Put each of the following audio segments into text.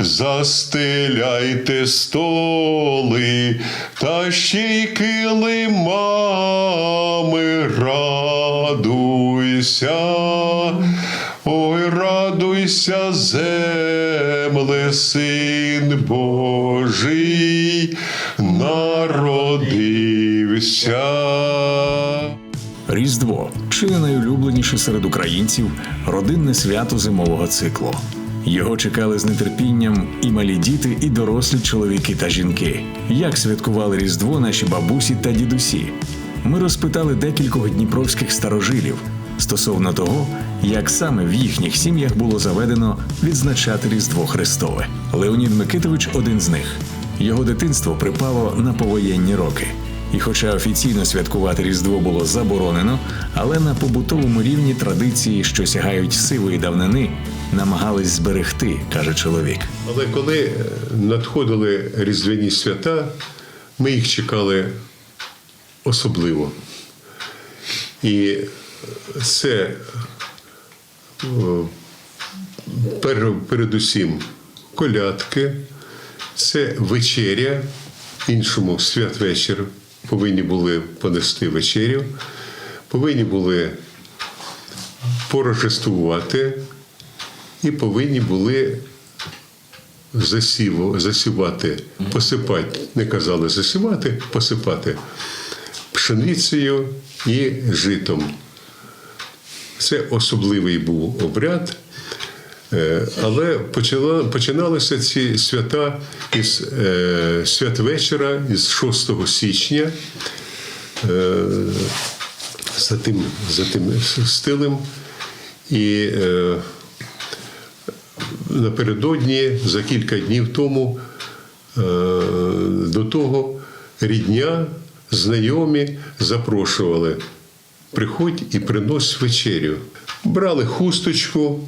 застеляйте столи, та ще й килимами радуйся. Ой, радуйся, земле, син Божий, народився. Різдво чи не найулюбленіше серед українців родинне свято зимового циклу. Його чекали з нетерпінням і малі діти, і дорослі чоловіки та жінки. Як святкували Різдво наші бабусі та дідусі? Ми розпитали декількох дніпровських старожилів стосовно того, як саме в їхніх сім'ях було заведено відзначати Різдво Христове. Леонід Микитович один з них. Його дитинство припало на повоєнні роки. І хоча офіційно святкувати Різдво було заборонено, але на побутовому рівні традиції, що сягають сивої давнини, намагались зберегти, каже чоловік. Але коли е, надходили різдвяні свята, ми їх чекали особливо. І це передусім колядки, це вечеря, іншому святвечір повинні були понести вечерю, повинні були порожествувати і повинні були засіву, засівати, посипати, не казали засівати, посипати пшеницею і житом. Це особливий був обряд. Е, Але почала, починалися ці свята із е, святвечора, із 6 січня, е, за тим, за тим стилем. І е, напередодні, за кілька днів тому, е, до того рідня, знайомі запрошували. Приходь і принось вечерю. Брали хусточку,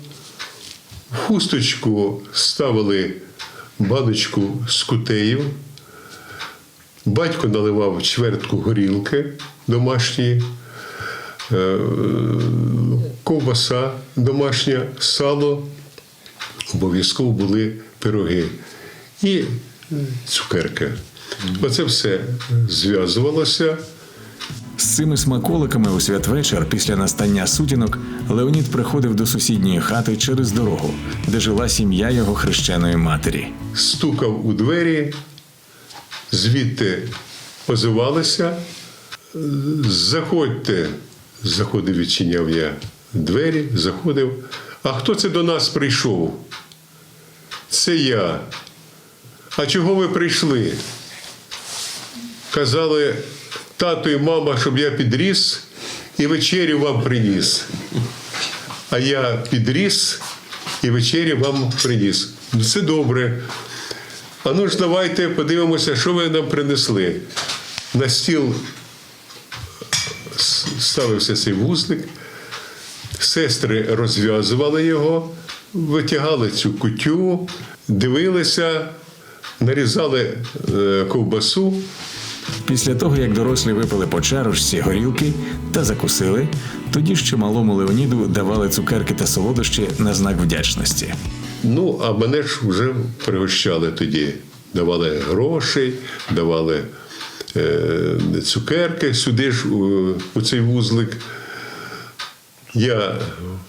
в хусточку ставили баночку з кутею. Батько наливав чвертку горілки домашньої, е, ковбаса домашня, сало, обов'язково були пироги і цукерки. Оце все зв'язувалося. З цими смаколиками у святвечір після настання сутінок Леонід приходив до сусідньої хати через дорогу, де жила сім'я його хрещеної матері. стукав у двері, звідти позивалися. Заходьте, заходив, відчиняв я двері, заходив. А хто це до нас прийшов? Це я. А чого ви прийшли? Казали тато і мама, щоб я підріс і вечерю вам приніс. А я підріс і вечерю вам приніс. Ну, це добре. А ну ж давайте подивимося, що ви нам принесли. На стіл ставився цей вузлик. Сестри розв'язували його, витягали цю кутю, дивилися, нарізали е, ковбасу. Після того, як дорослі випили по чарочці горілки та закусили, тоді ще малому Леоніду давали цукерки та солодощі на знак вдячності. Ну, а мене ж вже пригощали тоді. Давали грошей, давали е, цукерки сюди ж у, у цей вузлик. Я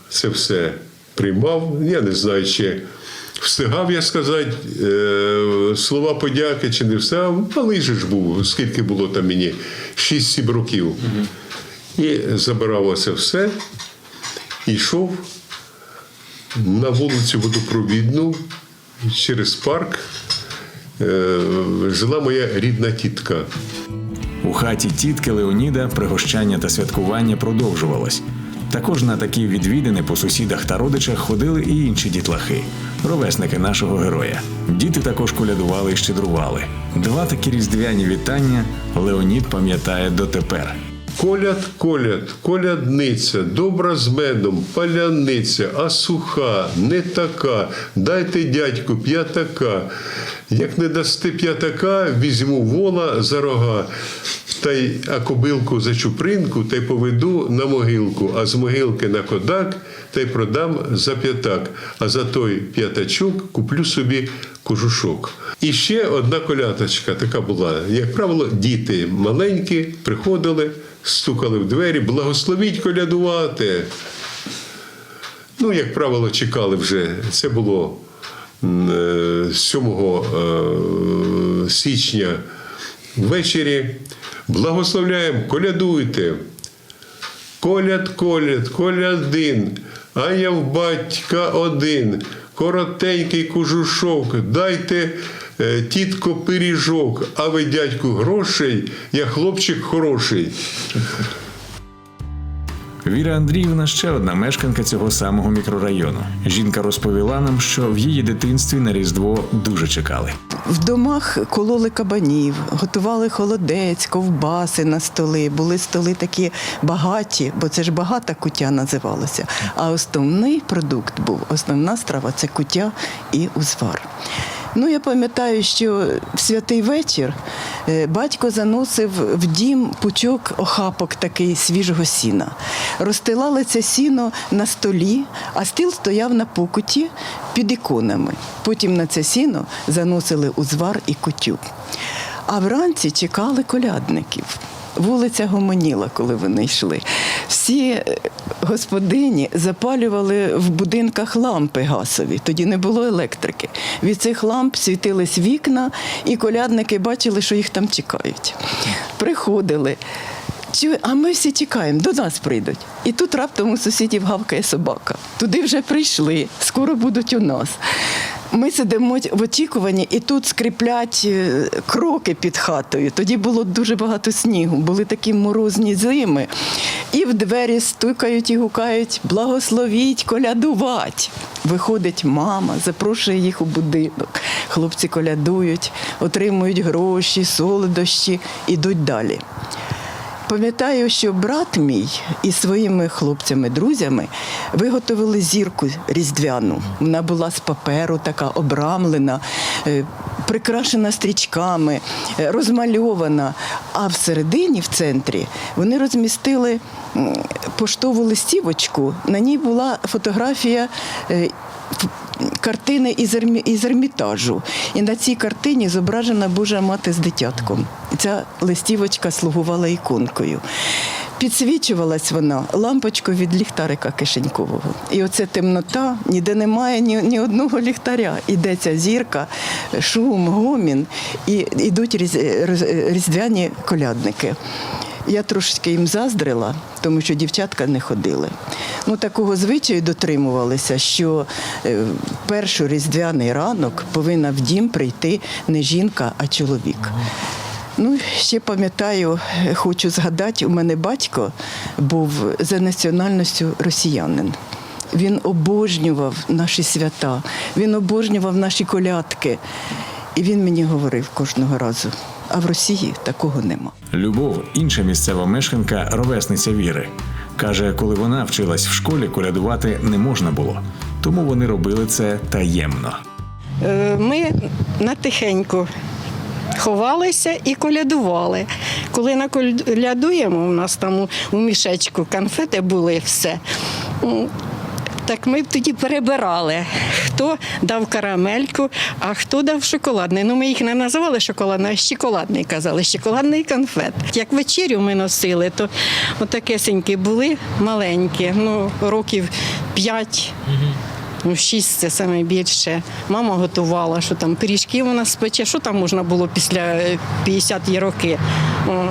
це все приймав. Я не знаю, чи встигав я сказати е, слова подяки, чи не встигав. Малий ж був, скільки було там мені 6-7 років. І забирав оце все і йшов на вулицю водопровідну через парк е, жила моя рідна тітка. У хаті тітки Леоніда пригощання та святкування продовжувалось. Також на такі відвідини по сусідах та родичах ходили і інші дітлахи, ровесники нашого героя. Діти також колядували і щедрували. Два такі різдвяні вітання Леонід пам'ятає дотепер. Коляд, коляд, колядниця, добра з медом, паляниця, а суха, не така. Дайте дядьку п'ятака. Як не дасте п'ятака, візьму вола за рога. Та й а кобилку за чупринку, та й поведу на могилку, а з могилки на кодак, та й продам за п'ятак. А за той п'ятачок куплю собі кожушок. І ще одна колядочка така була. Як правило, діти маленькі приходили, стукали в двері, благословіть колядувати. Ну, як правило, чекали вже. Це було е, 7 е, січня ввечері. Благословляємо, колядуйте. Коляд, коляд, колядин, а я в батька один, коротенький кожушок, дайте е, тітко пиріжок, а ви дядьку грошей, я хлопчик хороший. Віра Андріївна ще одна мешканка цього самого мікрорайону. Жінка розповіла нам, що в її дитинстві на Різдво дуже чекали. В домах кололи кабанів, готували холодець, ковбаси на столи. Були столи такі багаті, бо це ж багата куття називалося. А основний продукт був, основна страва це куття і узвар. Ну, я пам'ятаю, що в святий вечір е, батько заносив в дім пучок охапок такий свіжого сіна. Розстилали це сіно на столі, а стіл стояв на покуті під іконами. Потім на це сіно заносили узвар і кутю. А вранці чекали колядників. Вулиця гомоніла, коли вони йшли. Всі е, господині запалювали в будинках лампи газові. Тоді не було електрики. Від цих ламп світились вікна, і колядники бачили, що їх там чекають. Приходили. А ми всі чекаємо, до нас прийдуть. І тут раптом у сусідів гавкає собака. Туди вже прийшли, скоро будуть у нас. Ми сидимо в очікуванні, і тут скріплять е, кроки під хатою. Тоді було дуже багато снігу, були такі морозні зими. І в двері стукають і гукають благословіть, колядувати. Виходить мама, запрошує їх у будинок. Хлопці колядують, отримують гроші, солодощі, ідуть далі. Пам'ятаю, що брат мій із своїми хлопцями-друзями виготовили зірку різдвяну. Вона була з паперу, така обрамлена, е, прикрашена стрічками, е, розмальована. А всередині, в центрі, вони розмістили поштову листівочку. На ній була фотографія. Картини із, ермі, із ермітажу. І на цій картині зображена Божа мати з дитятком. Ця листівочка слугувала іконкою. Підсвічувалась вона лампочкою від ліхтарика кишенькового. І оце темнота, ніде немає ні, ні одного ліхтаря. Іде ця зірка, шум, гомін, і йдуть різдвяні колядники. Я трошки їм заздрила, тому що дівчатка не ходили. Ну, такого звичаю дотримувалися, що е, перший різдвяний ранок повинна в дім прийти не жінка, а чоловік. Ну, ще пам'ятаю, е, хочу згадати, у мене батько був за національністю росіянин. Він обожнював наші свята, він обожнював наші колядки. І він мені говорив кожного разу: а в Росії такого нема. Любов, інша місцева мешканка, ровесниця Віри. Каже, коли вона вчилась в школі, колядувати не можна було, тому вони робили це таємно. Е, Ми натихеньку ховалися і колядували. Коли наколядуємо, у нас там у- у мішечку конфети були все. Так ми тоді перебирали, хто дав карамельку, а хто дав шоколадний. Ну, ми їх не називали шоколадний, а щоколадний казали, щоколадний конфет. Як вечерю ми носили, то отакесенькі були маленькі, ну, років п'ять. Ну, шість це саме більше. Мама готувала, що там пиріжки вона спече. Що там можна було після е, 50-ті роки? О,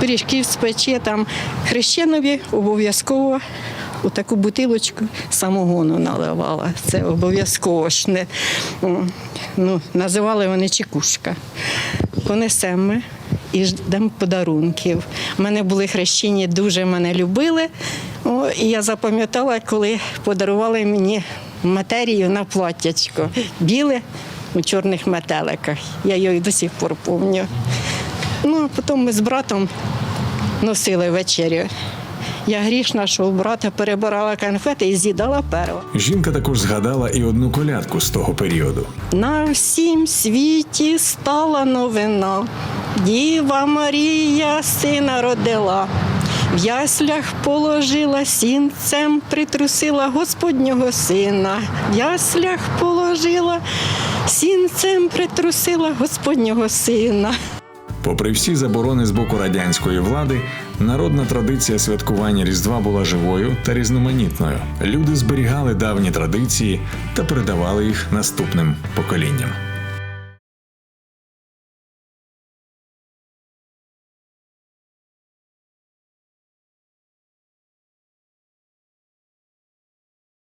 пиріжки спече, там хрещенові обов'язково у таку бутилочку самогону наливала. Це обов'язково ж не ну, називали вони чекушка. Понесемо ми і ждемо подарунків. У мене були хрещені, дуже мене любили. О, і я запам'ятала, коли подарували мені матерію на платтячко. Біле у чорних метеликах. Я її до сих пор пам'ятаю. Ну, а потім ми з братом носили вечерю. Я грішна, що у брата перебирала конфети і з'їдала перво. Жінка також згадала і одну колядку з того періоду. На всім світі стала новина. Діва Марія сина родила. В яслях положила сінцем, притрусила Господнього сина. В яслях положила Сінцем притрусила Господнього сина. Попри всі заборони з боку радянської влади, народна традиція святкування Різдва була живою та різноманітною. Люди зберігали давні традиції та передавали їх наступним поколінням.